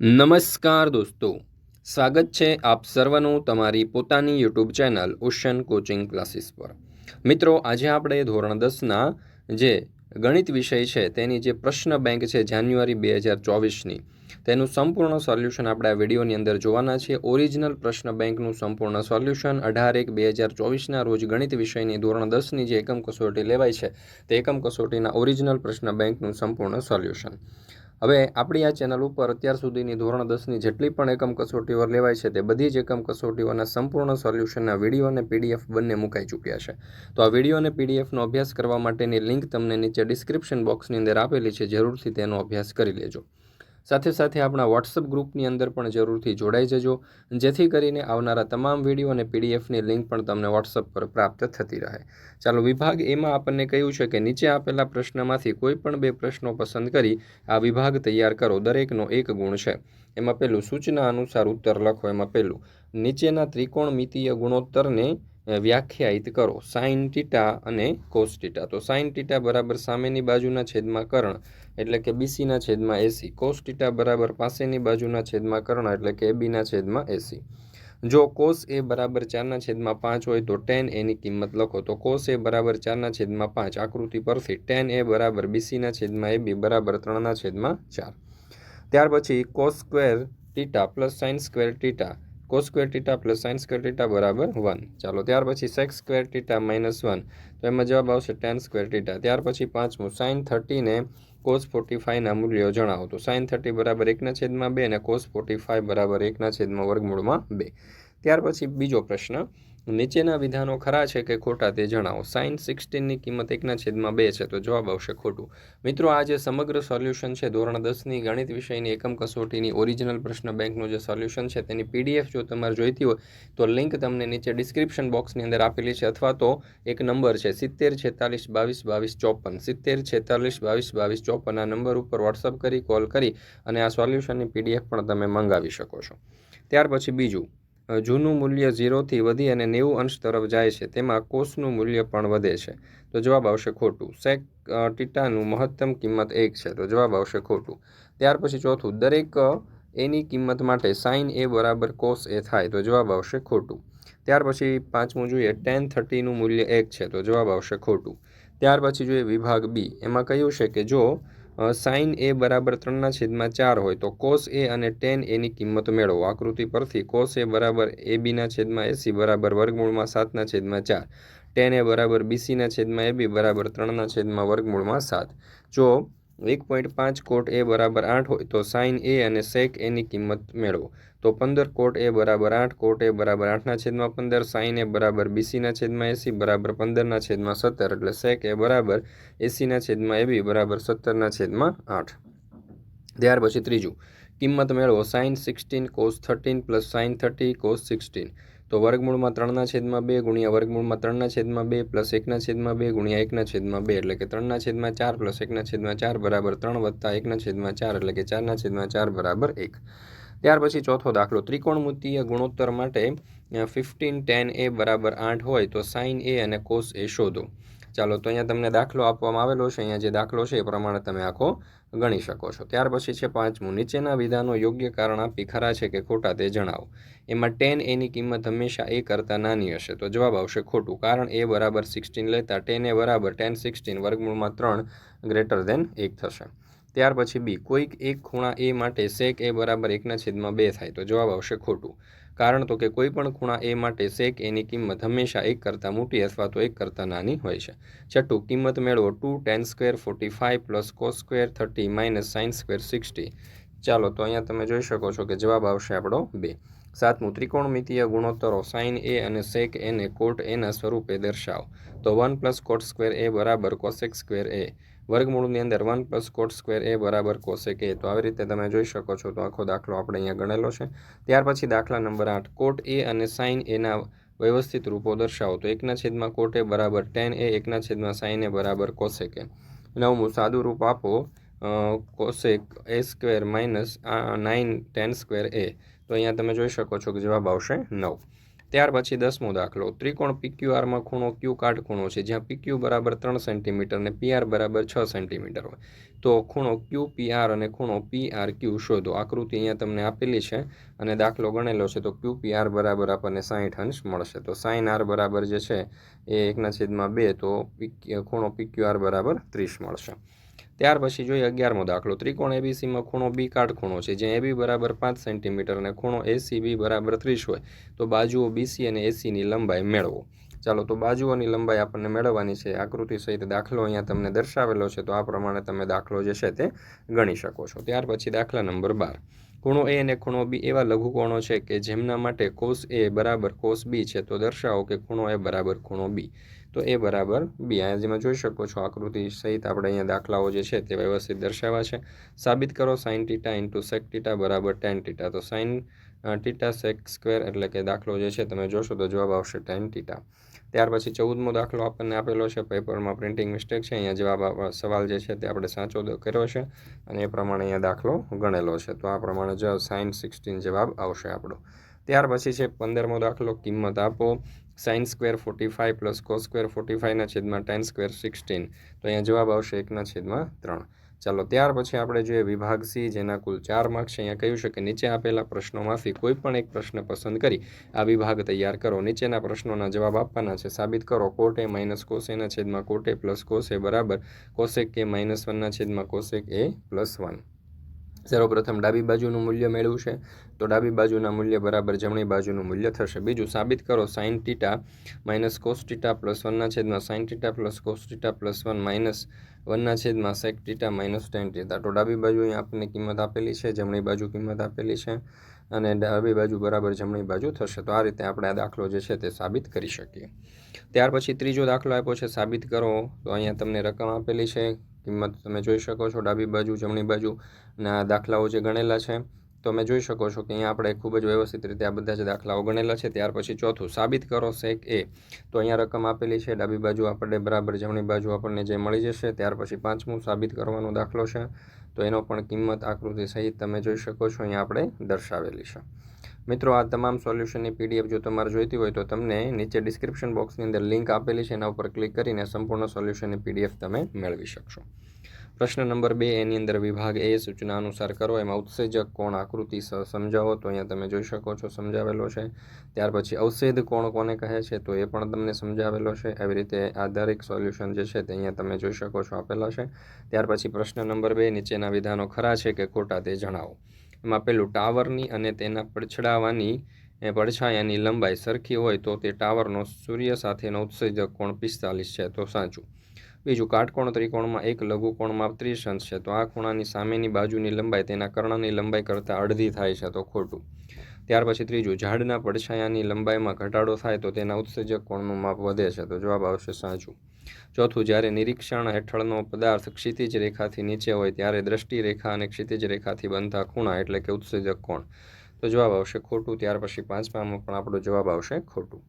નમસ્કાર દોસ્તો. સ્વાગત છે આપ સર્વનું તમારી પોતાની YouTube channel ocean coaching classes પર. મિત્રો, આજે આપણે ધોરણ દસના જે ગણિત વિષય છે, તેની જે પ્રશ્ન બેંક છે જાન્યુઆરી બે હજાર ચોવીસની, તેનું સંપૂર્ણ સોલ્યુશન આપણે આ વિડીયોની અંદર જોવાના છે ઓરિજિનલ પ્રશ્ન બેંકનું સંપૂર્ણ સોલ્યુશન અઢાર એક બે હજાર ચોવીસના રોજ ગણિત વિષયની ધોરણ દસની જે એકમ કસોટી લેવાય છે, તે એકમ કસોટીના ઓરિજિનલ પ્રશ્ન બેંકનું સંપૂર્ણ સોલ્યુશન. હવે આપણી આ ચેનલ ઉપર અત્યાર સુધીની ધોરણ દસની જેટલી પણ એકમ કસોટીઓ લેવાય છે તે બધી જ એકમ કસોટીઓના સંપૂર્ણ સોલ્યુશનના વીડિયો અને પીડીએફ બંને મુકાઈ ચૂક્યા છે. તો આ વીડિયો અને પીડીએફનો અભ્યાસ કરવા માટેની લિંક તમને નીચે ડિસ્ક્રિપ્શન બોક્સની અંદર આપેલી છે, જરૂરથી તેનો અભ્યાસ કરી લેજો. સાથે સાથે આપણા વોટ્સઅપ ગ્રુપની અંદર પણ જરૂરથી જોડાઈ જજો, જેથી કરીને આવનારા તમામ વીડિયો અને પીડીએફની લિંક પણ તમને વોટ્સઅપ પર પ્રાપ્ત થતી રહે. ચાલો, વિભાગ એમાં આપણને કહ્યું છે કે નીચે આપેલા પ્રશ્નમાંથી કોઈ પણ બે પ્રશ્નો પસંદ કરી આ વિભાગ તૈયાર કરો. દરેકનો એક ગુણ છે. એમાં પહેલું સૂચના અનુસાર ઉત્તર લખો. એમાં પહેલું, નીચેના ત્રિકોણમિતીય ગુણોત્તરને વ્યાખ્યાયિત કરો. સાઇન ટીટા અને કોસ ટીટા તો સાઇન ટીટા બરાબર સામેની બાજુના છેદમાં કર્ણ, એટલે કે બીસીના છેદમાં એસી. કોસ ટીટા બરાબર પાસેની બાજુના છેદમાં કર્ણ, એટલે કે એબીના છેદમાં એસી. જો કોસ એ બરાબર ચારના છેદમાં પાંચ હોય તો ટેન એની કિંમત લખો. તો કોસ એ બરાબર ચારના છેદમાં પાંચ. આકૃતિ પરથી ટેન એ બરાબર બીસીના છેદમાં એબી, બરાબર ત્રણના છેદમાં ચાર. ત્યાર પછી cos square theta plus sine square theta cos square theta plus sine square theta બરાબર વન ચાલો, ત્યાર પછી sec square theta minus one તો એમાં જવાબ આવશે ટેન સ્ક્વેર ટીટા ત્યાર પછી પાંચમું સાઇન થર્ટીને કોસ ફોર્ટી ફાઇવના મૂલ્યો જણાવો. તો સાઇન થર્ટી બરાબર એકના છેદમાં બે અને કોસ ફોર્ટી ફાઇવ બરાબર એકના છેદમાં વર્ગમૂળમાં બે. ત્યાર પછી બીજો પ્રશ્ન નીચેના વિધાનો ખરા છે કે ખોટા તે જણાવો. સાઇન સિક્સટીનની કિંમત એકના છેદમાં બે છે, તો જવાબ આવશે ખોટું. મિત્રો, આ જે સમગ્ર સોલ્યુશન છે, ધોરણ દસની ગણિત વિષયની એકમ કસોટીની ઓરિજિનલ પ્રશ્ન બેંકનું જે સોલ્યુશન છે, તેની પીડીએફ જો તમારે જોઈતી હોય, તો લિંક તમને નીચે ડિસ્ક્રિપ્શન બોક્સની અંદર આપેલી છે, અથવા તો એક નંબર છે, સિત્તેર છેતાલીસ બાવીસ બાવીસ ચોપન. સિત્તેર છેતાલીસ બાવીસ બાવીસ ચોપન આ નંબર ઉપર વોટ્સઅપ કરી, કોલ કરી અને આ સોલ્યુશનની પીડીએફ પણ તમે મંગાવી શકો છો. ત્યાર પછી બીજું. જૂનું મૂલ્ય ઝીરોથી વધી અને નેવું અંશ તરફ જાય છે. તેમાં કોષનું મૂલ્ય પણ વધે છે. તો જવાબ આવશે ખોટું. સેક ટીટાનું મહત્તમ કિંમત એક છે. તો જવાબ આવશે ખોટું. ત્યાર પછી ચોથું. દરેક એની કિંમત માટે સાઇન એ બરાબર કોસ એ થાય. તો જવાબ આવશે ખોટું. ત્યાર પછી પાંચમું જોઈએ. ટેન થર્ટીનું મૂલ્ય એક છે. તો જવાબ આવશે ખોટું. ત્યાર પછી જોઈએ વિભાગ બી. એમાં કહ્યું છે કે જો સાઇન એ બરાબર ત્રણના છેદમાં ચાર હોય તો કોસ એ અને ટેન એની કિંમત મેળવો. આકૃતિ પરથી કોસ એ બરાબર એ બીના છેદમાં એસી બરાબર વર્ગમૂળમાં સાતના છેદમાં ચાર. ટેન એ બરાબર બીસીના છેદમાં એ બી બરાબર ત્રણના છેદમાં વર્ગમૂળમાં સાત. જો એક પોઈન્ટ પાંચ કોટ એ બરાબર આઠ હોય તો સાઇન એ અને સેક એની કિંમત મેળવો. તો પંદર કોટ એ બરાબર આઠ, કોટ એ બરાબર આઠના છેદમાં પંદર સાઇન એ બરાબર બીસીના છેદમાં એસી, બરાબર પંદરના છેદમાં સત્તર, એટલે સેક એ બરાબર એસીના છેદમાં એબી, બરાબર સત્તરના છેદમાં આઠ. ત્યાર પછી ત્રીજું, કિંમત મેળવો sine sixteen, cos thirteen, plus sine thirty, cos sixteen. તો વર્ગમૂળમાં ત્રણના છેદમાં બે ગુણ્યા વર્ગમૂળમાં ત્રણના છેદમાં બે પ્લસ એકના છેદમાં બે ગુણ્યા એકના છેદમાં બે એટલે કે ત્રણના છેદમાં ચાર પ્લસ એકના છેદમાં ચાર બરાબર ત્રણ વત્તા એકના છેદમાં ચાર એટલે કે ચારના છેદમાં ચાર બરાબર એક. ત્યાર પછી ચોથો દાખલો ત્રિકોણમૂર્તિય ગુણોત્તર માટે ફિફ્ટીન ટેન એ બરાબર આઠ હોય તો સાઇન એ અને કોસ એ શોધો. ચાલો, તો અહીંયા તમને દાખલો આપવામાં આવેલો છે. અહીંયા જે દાખલો છે એ પ્રમાણે તમે આખો ગણી શકો છો. ત્યાર પછી છે પાંચમું, નીચેના વિધાનો યોગ્ય કારણ આપી ખરા છે કે ખોટા તે જણાવો. એમાં ટેન એની કિંમત હંમેશા એ કરતાં નાની હશે. તો જવાબ આવશે ખોટું, કારણ એ બરાબર સિક્સટીન લેતા ટેન એ બરાબર ટેન સિક્સટીન વર્ગમૂળમાં ત્રણ ગ્રેટર દેન એક થશે. ત્યાર પછી બી, કોઈક એક ખૂણા એ માટે સેક એ બરાબર એકના છેદમાં બે થાય, તો જવાબ આવશે ખોટું. કારણ તો કે કોઈ પણ ખૂણા એ માટે સેક એની કિંમત હંમેશા એક કરતાં મોટી અથવા તો એક કરતાં નાની હોય છે. છઠ્ઠું, કિંમત મેળવો two tan square forty five plus cos square thirty minus sine square sixty ચાલો, તો અહીંયા તમે જોઈ શકો છો કે જવાબ આવશે આપણો બે. સાતમું, ત્રિકોણમિતીય ગુણોત્તરો સાઇન એ અને સેક એને કોટ એના સ્વરૂપે દર્શાવો. તો one plus cot square A બરાબર કોસેક સ્ક્વેર એ વર્ગમૂળની અંદર one plus cot square A બરાબર કોસેક એ. તો આવી રીતે તમે જોઈ શકો છો, તો આખો દાખલો આપણે અહીંયા ગણેલો છે. ત્યાર પછી દાખલા નંબર આઠ, કોટ એ અને સાઇન એના વ્યવસ્થિત રૂપો દર્શાવો. તો એકના છેદમાં કોટ એ બરાબર ટેન એ, એકના છેદમાં સાઇન એ બરાબર કોસેક એ. નવમું, સાદું રૂપ આપો cosec A square minus nine tan square A. તો અહીંયા તમે જોઈ શકો છો કે જવાબ આવશે નવ. ત્યાર પછી દસમો દાખલો. ત્રિકોણ પીક્યુઆરમાં ખૂણો ક્યુ કાટખૂણો છે, જ્યાં પીક્યુ બરાબર ત્રણ સેન્ટીમીટર અને પીઆર બરાબર છ સેન્ટીમીટર હોય. તો ખૂણો ક્યુ પીઆર અને ખૂણો પીઆર ક્યુ શોધો. આકૃતિ અહીંયા તમને આપેલી છે અને દાખલો ગણેલો છે, તો ક્યુ પીઆર બરાબર આપણને સાહીઠ અંશ મળશે. તો સાઈન આર બરાબર જે છે, એ એકના છેદમાં બે, તો ખૂણો પીક્યુઆર બરાબર ત્રીસ મળશે. ત્યાર પછી જોઈએ અગિયારમો દાખલો. ત્રિકોણ એબીસીમાં ખૂણો બી કાટખૂણો છે. જ્યાં એબી બરાબર પાંચ સેન્ટીમીટર અને ખૂણો એસી બી બરાબર ત્રીસ હોય, તો બાજુઓ બીસી અને એસીની લંબાઈ મેળવો. ચાલો, તો બાજુઓની લંબાઈ આપણને મેળવવાની છે. આકૃતિ સહિત દાખલો અહીંયા તમને દર્શાવેલો છે, તો આ પ્રમાણે તમે દાખલો જે છે તે ગણી શકો છો. ત્યાર પછી દાખલા નંબર બાર. ખૂણો એ અને ખૂણો બી એવા લઘુકોણો છે કે જેમના માટે કોસ એ બરાબર કોસ બી છે, તો દર્શાવો કે ખૂણો એ બરાબર ખૂણો બી તો એ બરાબર બી અહીંયા જેમાં જોઈ શકો છો, આકૃતિ સહિત આપણે અહીંયા દાખલાઓ જે છે તે વ્યવસ્થિત દર્શાવ્યા છે. સાબિત કરો સાઇન ટીટા ઇન્ટુ સેક ટીટા બરાબર ટેન ટીટા તો સાઇન ટીટા સેક સ્ક્વેર એટલે કે દાખલો જે છે, તમે જોશો તો જવાબ આવશે ટેન ટીટા ત્યાર પછી ચૌદમો દાખલો આપણને આપેલો છે પેપરમાં પ્રિન્ટિંગ મિસ્ટેક છે. અહીંયા જવાબ સવાલ જે છે તે આપણે સાચો કર્યો છે અને એ પ્રમાણે અહીંયા દાખલો ગણેલો છે. તો આ પ્રમાણે જ સાઇન સિક્સટીન જવાબ આવશે આપણો. ત્યાર પછી છે પંદરમો દાખલો, કિંમત આપો. Sine square forty five plus cos square forty ફાઇવના છેદમાં ટેન સ્ક્વેર સિક્સટીન તો અહીંયા જવાબ આવશે એકના છેદમાં ત્રણ. ચાલો, ત્યાર પછી આપણે જોઈએ વિભાગ સી, જેના કુલ ચાર માર્ક્સ છે. અહીંયા કહ્યું છે કે નીચે આપેલા પ્રશ્નોમાંથી કોઈ પણ એક પ્રશ્ન પસંદ કરી આ વિભાગ તૈયાર કરો. નીચેના પ્રશ્નોના જવાબ આપવાના છે. સાબિત કરો, કોટ માઇનસ કોસેના છેદમાં કોટ પ્લસ કોસ બરાબર? કોસેક કે માઇનસ વનના છેદમાં કોસેક એ પ્લસ વન સર્વપ્રથમ ડાબી બાજુનું મૂલ્ય મેળવ્યું છે. તો ડાબી બાજુના મૂલ્ય બરાબર જમણી બાજુનું મૂલ્ય થશે. બીજું સાબિત કરો sine theta minus cos theta plus વનના છેદમાં sine theta plus cos theta plus one minus વનના છેદમાં સેક ટીટા માઇનસ ટેન ટીટા તો ડાબી બાજુ અહીં આપણને કિંમત આપેલી છે, જમણી બાજુ કિંમત આપેલી છે અને ડાબી બાજુ બરાબર જમણી બાજુ થશે. તો આ રીતે આપણે આ દાખલો જે છે તે સાબિત કરી શકીએ. ત્યાર પછી ત્રીજો દાખલો આપ્યો છે, સાબિત કરો. તો અહીંયા તમને રકમ આપેલી છે કિંમત તમે જોઈ શકો છો, ડાબી બાજુ, જમણી બાજુના દાખલાઓ જે ગણેલા છે તમે જોઈ શકો છો કે અહીંયા આપણે ખૂબ જ વ્યવસ્થિત રીતે આ બધા જ દાખલાઓ ગણેલા છે. ત્યાર પછી ચોથું, સાબિત કરો સેક એ. તો અહીંયા રકમ આપેલી છે, ડાબી બાજુ આપણે બરાબર, જમણી બાજુ આપણને જે મળી જશે. ત્યાર પછી પાંચમું, સાબિત કરવાનો દાખલો છે. તો એનો પણ કિંમત આકૃતિ સહિત તમે જોઈ શકો છો, અહીંયા આપણે દર્શાવેલી છે. મિત્રો, આ તમામ સોલ્યુશનની પીડીએફ જો તમારે જોઈતી હોય તો તમને નીચે ડિસ્ક્રિપ્શન બોક્સની અંદર લિંક આપેલી છે, એના ઉપર ક્લિક કરીને સંપૂર્ણ સોલ્યુશનની પીડીએફ તમે મેળવી શકશો. પ્રશ્ન નંબર બે, એની અંદર વિભાગ એ સૂચના અનુસાર કરો. એમાં ઉત્સેજક કોણ આકૃતિ સમજાવો તો અહીંયા તમે જોઈ શકો છો, સમજાવેલો છે. ત્યાર પછી અવષેધ કોણ કોને કહે છે તો એ પણ તમને સમજાવેલો છે. એવી રીતે આ દરેક સોલ્યુશન જે છે તે અહીંયા તમે જોઈ શકો છો આપેલા છે. ત્યાર પછી પ્રશ્ન નંબર બે, નીચેના વિધાનો ખરા છે કે ખોટા તે જણાવો. એમાં પેલું ટાવરની અને તેના પડછડાવાની પડછાયાની લંબાઈ સરખી હોય તો તે ટાવરનો સૂર્ય સાથેનો ઉત્સેજક કોણ પિસ્તાલીસ છે તો સાચું. બીજું કાટકોણ ત્રિકોણમાં એક લઘુકોણમાં ત્રીસ અંશ છે તો આ ખૂણાની સામેની બાજુની લંબાઈ તેના કર્ણની લંબાઈ કરતાં અડધી થાય છે તો ખોટું. ત્યાર પછી ત્રીજું, ઝાડના પડછાયાની લંબાઈમાં ઘટાડો થાય તો તેના ઉત્સેજક કોણનું માપ વધે છે, તો જવાબ આવશે સાચું. ચોથું, જ્યારે નિરીક્ષણ હેઠળનો પદાર્થ ક્ષિતિજ રેખાથી નીચે હોય ત્યારે દ્રષ્ટિ રેખા અને ક્ષિતિજ રેખાથી બનતા ખૂણા એટલે કે ઉત્સેજક કોણ? તો જવાબ આવશે ખોટું, ત્યાર પછી પાંચમામાં પણ આપણો જવાબ આવશે ખોટું.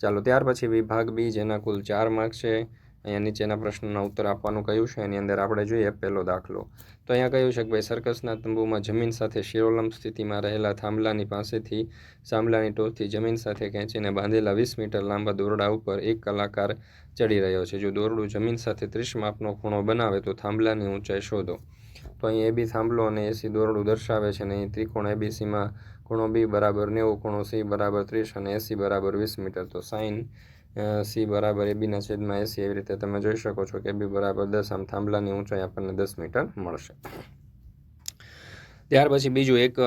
ચાલો, ત્યાર પછી વિભાગ બી, જેના કુલ ચાર માર્ક છે અહીંયા નીચેના પ્રશ્નોના ઉત્તર આપવાનું કહ્યું છે? એની અંદર આપણે જોઈએ પહેલો દાખલો. તો અહીંયા કહ્યું છે કે ભાઈ, સર્કસના તંબુમાં જમીન સાથે શિરોલંબ સ્થિતિમાં રહેલા થાંભલાની પાસેથી થાંભલાની ટોચથી જમીન સાથે ખેંચીને બાંધેલા વીસ મીટર લાંબા દોરડા ઉપર એક કલાકાર ચડી રહ્યો છે. જો દોરડું જમીન સાથે ત્રીસ માપનો ખૂણો બનાવે તો થાંભલાની ઊંચાઈ શોધો. તો અહીં એ બી થાંભલો અને એસી દોરડું દર્શાવે છે અને અહીં ત્રિકોણ એબીસીમાં ખૂણો બી બરાબર નેવું ખૂણો સી બરાબર ત્રીસ અને એસી બરાબર વીસ મીટર. તો સાઈન સી બરાબર એ બીના છેદમાં એસી એવી રીતે તમે જોઈ શકો છો કે બી બરાબર દસ આમ થાંભલાની ઊંચાઈ આપણને દસ મીટર મળશે. ત્યાર પછી બીજું એક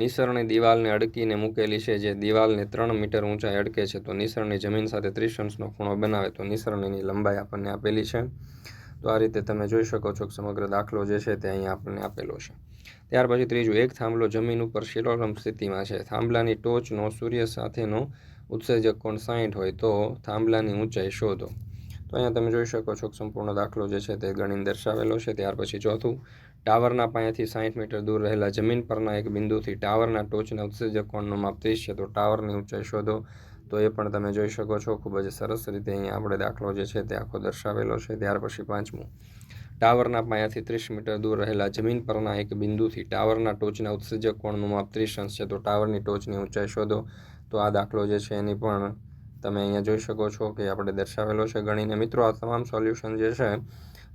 નિસરણી દિવાલને અડકીને મૂકેલી છે જે દિવાલને ત્રણ મીટર ઊંચાઈ અડકે છે. તો નિસરણી જમીન સાથે ત્રીસ અંશનો ખૂણો બનાવે તો નિસરણીની લંબાઈ આપણને આપેલી છે. તો આ રીતે તમે જોઈ શકો છો કે સમગ્ર દાખલો જે છે તે અહીંયા આપણને આપેલો છે. ત્યાર પછી ત્રીજું, એક થાંભલો જમીન ઉપર શિરોરમ સ્થિતિમાં છે. થાંભલાની ટોચનો સૂર્ય સાથેનો ઉત્સેજક કોણ સાહીઠ હોય તો થાંભલાની ઊંચાઈ શોધો. તો અહીંયા તમે જોઈ શકો છો કે સંપૂર્ણ દાખલો જે છે તે ગણીને દર્શાવેલો છે. ત્યાર પછી ચોથું, ટાવરના પાયાથી સાહીઠ મીટર દૂર રહેલા જમીન પરના એક બિંદુથી ટાવરના ટોચના ઉત્સર્જક કોણનું માપ ત્રીસ છે. તો ટાવરની ઊંચાઈ શોધો. તો એ પણ તમે જોઈ શકો છો, ખૂબ જ સરસ રીતે અહીંયા આપણે દાખલો જે છે તે આખો દર્શાવેલો છે. ત્યાર પછી પાંચમું, ટાવરના પાયાથી ત્રીસ મીટર દૂર રહેલા જમીન પરના એક બિંદુથી ટાવરના ટોચના ઉત્સર્જક કોણનું માપ ત્રીસ અંશ છે. તો ટાવરની ટોચની ઊંચાઈ શોધો. તો આ દાખલો જે છે એની પણ તમે અહીંયા જોઈ શકો છો કે આપણે દર્શાવેલો છે ગણીને. મિત્રો, આ તમામ સોલ્યુશન જે છે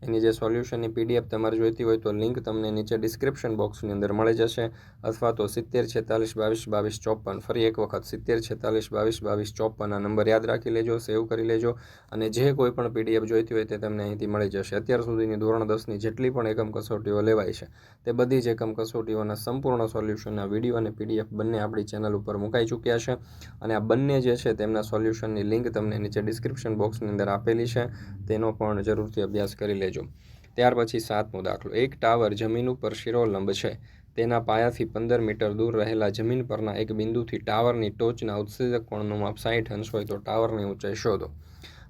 એની જે સોલ્યુશનની પીડીએફ તમારે જોઈતી હોય તો લિંક તમને નીચે ડિસ્ક્રિપ્શન બોક્સની અંદર મળી જશે. અથવા તો સિત્તેર છેતાલીસ બાવીસ બાવીસ ચોપન, ફરી એક વખત સિત્તેર છેતાલીસ બાવીસ બાવીસ ચોપન આ નંબર યાદ રાખી લેજો, સેવ કરી લેજો અને જે કોઈ પણ પીડીએફ જોઈતી હોય તે તમને અહીંથી મળી જશે. અત્યાર સુધીની ધોરણ દસની જેટલી પણ એકમ કસોટીઓ લેવાય છે તે બધી જ એકમ કસોટીઓના સંપૂર્ણ સોલ્યુશનના વીડિયો અને પીડીએફ બંને આપણી ચેનલ ઉપર મુકાઈ ચૂક્યા છે અને આ બંને જે છે તેમના સોલ્યુશનની લિંક તમને નીચે ડિસ્ક્રિપ્શન બોક્સની અંદર આપેલી છે. તેનો પણ જરૂરથી અભ્યાસ કરી લેજો. ત્યાર પછી સાતમો દાખલો. એક ટાવર જમીન ઉપર શિરોલંબ છે. તેના પાયાથી પંદર મીટર દૂર રહેલા જમીન પરના એક બિંદુથી ટાવરની ટોચના ઉત્સેજક કોણનું માપ સાઠ અંશ હોય તો ટાવરની ઊંચાઈ શોધો.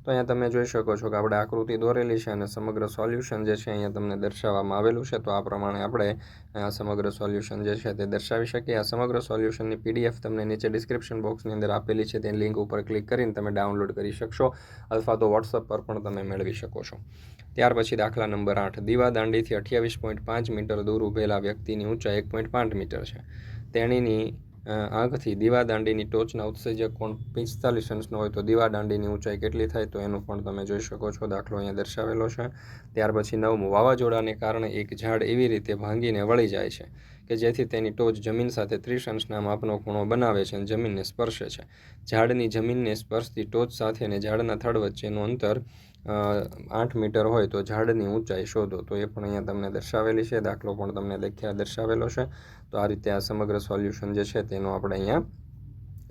તો અહીંયા તમે જોઈ શકો છો કે આપણે આકૃતિ દોરેલી છે અને સમગ્ર સોલ્યુશન જે છે અહીંયા તમને દર્શાવવામાં આવેલું છે. તો આ પ્રમાણે આપણે આ સમગ્ર સોલ્યુશન જે છે તે દર્શાવી શકીએ. આ સમગ્ર સોલ્યુશનની પીડીએફ તમને નીચે ડિસ્ક્રિપ્શન બોક્સની અંદર આપેલી છે. તે લિંક ઉપર ક્લિક કરીને તમે ડાઉનલોડ કરી શકશો અથવા તો વોટ્સઅપ પર પણ તમે મેળવી શકો છો. ત્યાર પછી દાખલા નંબર આઠ. દીવા દાંડીથી અઠ્યાવીસ પોઈન્ટ પાંચ મીટર દૂર ઉભેલા વ્યક્તિની ઊંચાઈ એક પોઈન્ટ પાંચ મીટર છે. તેણીની આંખથી દીવા દાંડીની ટોચના ઉત્સર્જક કોણ? પિસ્તાલીસ અંશનો હોય તો દીવા દાંડીની ઊંચાઈ કેટલી થાય તો એનું પણ તમે જોઈ શકો છો. દાખલો અહીંયા દર્શાવેલો છે. ત્યાર પછી નવમું, વાવાઝોડાને કારણે એક ઝાડ એવી રીતે ભાંગીને વળી જાય છે કે જેથી તેની ટોચ જમીન સાથે ત્રીસ અંશના માપનો ખૂણો બનાવે છે અને જમીનને સ્પર્શે છે. ઝાડની જમીનને સ્પર્શતી ટોચ સાથે અને ઝાડના થડ વચ્ચેનું અંતર આઠ મીટર હોય તો ઝાડની ઊંચાઈ શોધો. તો એ પણ અહીંયા તમને દર્શાવેલી છે. દાખલો પણ તમને દેખ્યા દર્શાવેલો છે. તો આ રીતે આ સમગ્ર સોલ્યુશન જે છે તેનો આપણે અહીંયા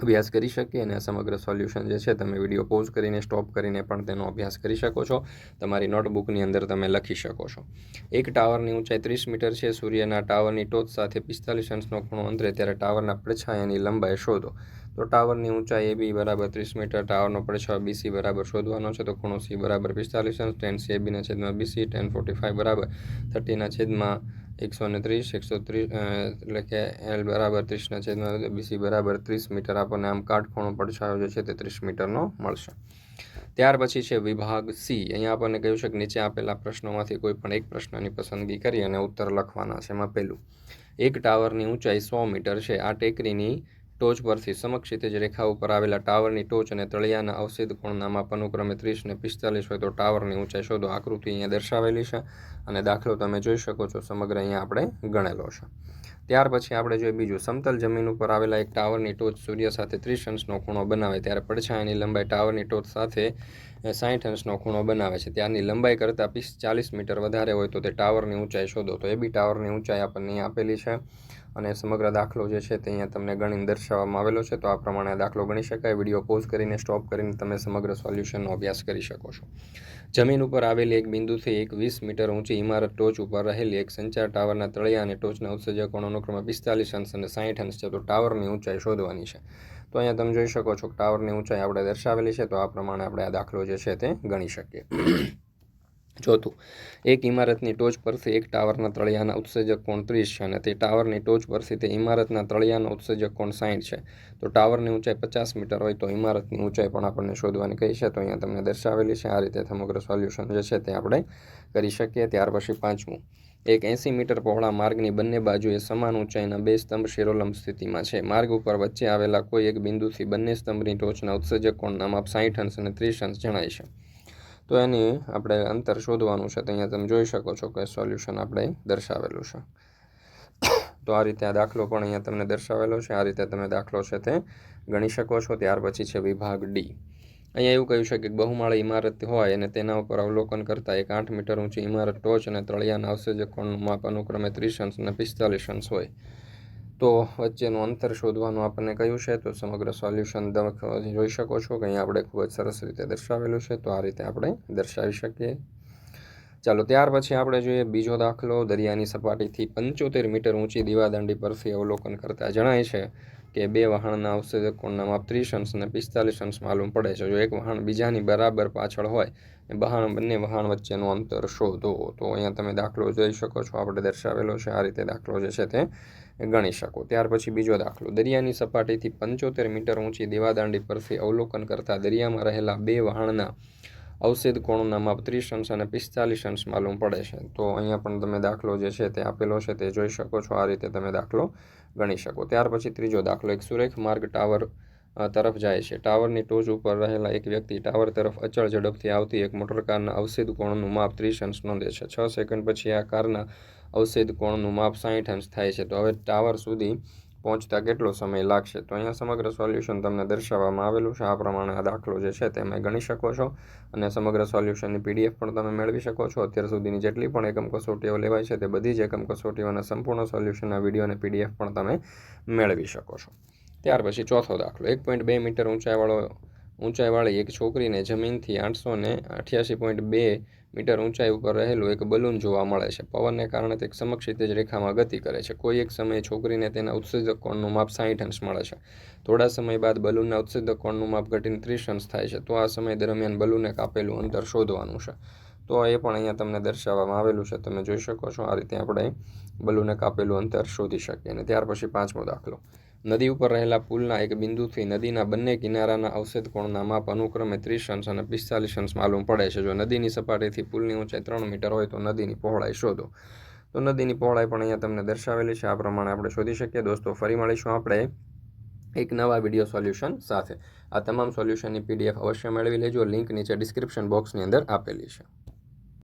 અભ્યાસ કરી શકીએ અને આ સમગ્ર સોલ્યુશન જે છે તમે વીડિયો પોઝ કરીને સ્ટોપ કરીને પણ તેનો અભ્યાસ કરી શકો છો. તમારી નોટબુકની અંદર તમે લખી શકો છો. એક ટાવરની ઊંચાઈ ત્રીસ મીટર છે, સૂર્યના ટાવરની ટોચ સાથે પિસ્તાલીસ અંશનો ખૂણો અંતરે, ત્યારે ટાવરના પડછાયાની લંબાઈ શોધો. તો ટાવરની ઊંચાઈ એ બી બરાબર ત્રીસ મીટર, ટાવરનો પડછાયો બીસી બરાબર શોધવાનો છે, તો ખૂણો સી બરાબર પિસ્તાલીસ અંશ ટેન સી બીના છેદમાં બીસી ટેન ફોર્ટી ફાઇવ બરાબર. થર્ટીના છેદમાં એકસો ને ત્રીસ, એકસો ત્રીસ એટલે કે એલ બરાબર ત્રીસના છેદમાં બીસી બરાબર ત્રીસ મીટર. આપણને આમ કાટખૂણો પડછાયો જે છે તે ત્રીસ મીટરનો મળશે. ત્યાર પછી છે વિભાગ સી અહીંયા આપણને કહ્યું છે કે નીચે આપેલા પ્રશ્નોમાંથી કોઈ પણ એક પ્રશ્નની પસંદગી કરી અને ઉત્તર લખવાના છે એમાં પહેલું. એક ટાવરની ઊંચાઈ સો મીટર છે. આ ટેકરીની ટોચ પરથી સમક્ષિતિજ રેખા ઉપર આવેલા ટાવરની ટોચ અને તળિયાના અવસિદ્ધ કોણના માપ અનુક્રમે ત્રીસ ને પિસ્તાલીસ હોય તો ટાવરની ઊંચાઈ શોધો. આકૃતિ અહીંયા દર્શાવેલી છે અને દાખલો તમે જોઈ શકો છો. સમગ્ર અહીંયા આપણે ગણેલો છે. ત્યાર પછી આપણે જોઈએ બીજું. સમતલ જમીન ઉપર આવેલા એક ટાવરની ટોચ સૂર્ય સાથે ત્રીસ અંશનો ખૂણો બનાવે ત્યારે પડછાયાની લંબાઈ ટાવરની ટોચ સાથે સાઠ અંશનો ખૂણો બનાવે છે. ત્યારની લંબાઈ કરતાં પીસ ચાલીસ મીટર વધારે હોય તો તે ટાવરની ઊંચાઈ શોધો. તો એ બી ટાવરની ઊંચાઈ આપણને આપેલી છે. અને સમગ્ર દાખલો જે છે તે અહીંયા તમને ગણીને દર્શાવવામાં આવેલો છે. તો આ પ્રમાણે દાખલો ગણી શકાય. વીડિયો પોઝ કરીને, સ્ટોપ કરીને તમે સમગ્ર સોલ્યુશનનો અભ્યાસ કરી શકો છો. જમીન ઉપર આવેલી એક બિંદુથી એક વીસ મીટર ઊંચી ઇમારત ટોચ ઉપર રહેલી એક સંચાર ટાવરના તળિયા અને ટોચના ઉત્સર્જકોનો અનુક્રમે પિસ્તાલીસ અંશ અને સાઠ અંશ છે તો ટાવરની ઊંચાઈ શોધવાની છે. તો અહીંયા તમે જોઈ શકો છો ટાવરની ઊંચાઈ આપણે દર્શાવેલી છે. તો આ પ્રમાણે આપણે આ દાખલો જે છે તે ગણી શકીએ. ચોથું એક ઇમારતની ટોચ પરથી એક ટાવરના તળિયાના ઉત્સર્જક કોણ ત્રીસ છે અને તે ટાવરની ટોચ પરથી તે ઇમારતના તળિયાનો ઉત્સર્જક કોણ સાઠ છે. તો ટાવરની ઊંચાઈ પચાસ મીટર હોય તો ઇમારતની ઊંચાઈ પણ આપણને શોધવાની કહી છે તો અહીંયા તમને દર્શાવેલી છે. આ રીતે સમગ્ર સોલ્યુશન જે છે તે આપણે કરી શકીએ ત્યાર પછી પાંચમું. એક એંસી મીટર પહોળા માર્ગની બંને બાજુએ સમાન ઊંચાઈના બે સ્તંભ શિરોલંબ સ્થિતિમાં છે. માર્ગ ઉપર વચ્ચે આવેલા કોઈ એક બિંદુથી બંને સ્તંભની ટોચના ઉત્સર્જક કોણના માપ સાઈઠ અંશ અને ત્રીસ અંશ જણાય છે. તો એની આપણે અંતર શોધવાનું છે, તો અહીંયા તમે જોઈ શકો છો કે સોલ્યુશન આપણે દર્શાવેલું છે. તો આ રીતે આ દાખલો પણ અહીંયા તમને દર્શાવેલો છે, આ રીતે તમે દાખલો છે તે ગણી શકો છો. ત્યાર પછી છે વિભાગ ડી અહીંયા એવું કહ્યું છે કે બહુમાળી ઇમારત હોય અને તેના ઉપર અવલોકન કરતાં એક આઠ મીટર ઊંચી ઇમારત ટોચ અને તળિયાના અવશેજક કોણનું માપ અનુક્રમે ત્રીસ અંશ અને પિસ્તાલીસ અંશ હોય. તો વચ્ચેનું અંતર શોધવાનું આપણને કહ્યું છે, તો સમગ્ર સોલ્યુશન જોઈ શકો છો કે અહીંયા આપણે ખૂબ જ સરસ રીતે દર્શાવેલું છે, તો આ રીતે આપણે દર્શાવી શકીએ. ચાલો, ત્યાર પછી આપણે જોઈએ બીજો દાખલો. દરિયાની સપાટીથી પંચોતેર મીટર ઊંચી દીવાદાંડી પરથી અવલોકન કરતા જણાય છે કે બે વહાણના અવશેષક કોણના માપ ત્રીસ અંશ અને પિસ્તાલીસ અંશ માલુમ પડે છે. જો એક વહાણ બીજાની બરાબર પાછળ હોય વહાણ બંને વહાણ વચ્ચેનું અંતર શોધો. તો અહીંયા તમે દાખલો જોઈ શકો છો, આપણે દર્શાવેલો છે, આ રીતે દાખલો જે છે તે ગણી શકો. ત્યાર પછી બીજો દાખલો. દરિયાની સપાટીથી પંચોતેર મીટર ઊંચી દેવાદાંડી પરથી અવલોકન કરતા દરિયામાં રહેલા બે વહાણના અવશેદ કોણોના માપ ત્રીસ અંશ અને પિસ્તાલીસ અંશ માલુમ પડે છે. તો અહીંયા પણ તમે દાખલો જે છે તે આપેલો છે તે જોઈ શકો છો. આ રીતે તમે દાખલો ગણી શકો. ત્યાર પછી ત્રીજો દાખલો. એક સુરેખ માર્ગ ટાવર તરફ જાય છે. ટાવરની ટોચ ઉપર રહેલા એક વ્યક્તિ ટાવર તરફ અચળ ઝડપથી આવતી એક મોટરકારના અવશેષ કોણનું માપ ત્રીસ અંશ નોંધે છે. છ સેકન્ડ પછી આ કારના અવશેષ કોણનું માપ સાહીઠ અંશ થાય છે. તો હવે ટાવર સુધી પહોંચતા કેટલો સમય લાગશે? તો અહીંયા સમગ્ર સોલ્યુશન તમને દર્શાવવામાં આવેલું છે. આ પ્રમાણે આ દાખલો જે છે તમે ગણી શકો છો અને સમગ્ર સોલ્યુશનની પીડીએફ પણ તમે મેળવી શકો છો. અત્યાર સુધીની જેટલી પણ એકમ કસોટીઓ લેવાય છે તે બધી જ એકમ કસોટીઓના સંપૂર્ણ સોલ્યુશનના વીડિયો અને પીડીએફ પણ તમે મેળવી શકો છો. ત્યાર પછી ચોથો દાખલો. એક પોઈન્ટ બે મીટર ઊંચાઈવાળો ઊંચાઈવાળી એક છોકરીને જમીનથી આઠસો ને અઠ્યાસી પોઈન્ટ બે મીટર ઊંચાઈ ઉપર રહેલું એક બલૂન જોવા મળે છે. પવનને કારણે તે સમક્ષિતિજ રેખામાં ગતિ કરે છે. કોઈ એક સમયે છોકરીને તેના ઉત્સર્જક કોણનું માપ સાહીઠ અંશ મળે છે. થોડા સમય બાદ બલૂનના ઉત્સર્જક કોણનું માપ ઘટીને ત્રીસ અંશ થાય છે. તો આ સમય દરમિયાન બલૂને કાપેલું અંતર શોધવાનું છે. તો એ પણ અહીંયા તમને દર્શાવવામાં આવેલું છે. તમે જોઈ શકો છો આ રીતે આપણે બલૂને કાપેલું અંતર શોધી શકીએ અને ત્યાર પછી પાંચમો દાખલો. નદી ઉપર રહેલા પુલના એક બિંદુથી નદીના બંને કિનારાના અવશેષ કોણના માપ અનુક્રમે ત્રીસ અંશ અને પિસ્તાલીસ અંશ માલુમ પડે છે. જો નદીની સપાટીથી પુલની ઊંચાઈ ત્રણ મીટર હોય તો નદીની પહોળાઈ શોધો. તો નદીની પહોળાઈ પણ અહીંયા તમને દર્શાવેલી છે. આ પ્રમાણે આપણે શોધી શકીએ. દોસ્તો, ફરી મળીશું આપણે એક નવા વીડિયો સોલ્યુશન સાથે. આ તમામ સોલ્યુશનની પીડીએફ અવશ્ય મેળવી લેજો. લિંક નીચે ડિસ્ક્રિપ્શન બોક્સની અંદર આપેલી છે.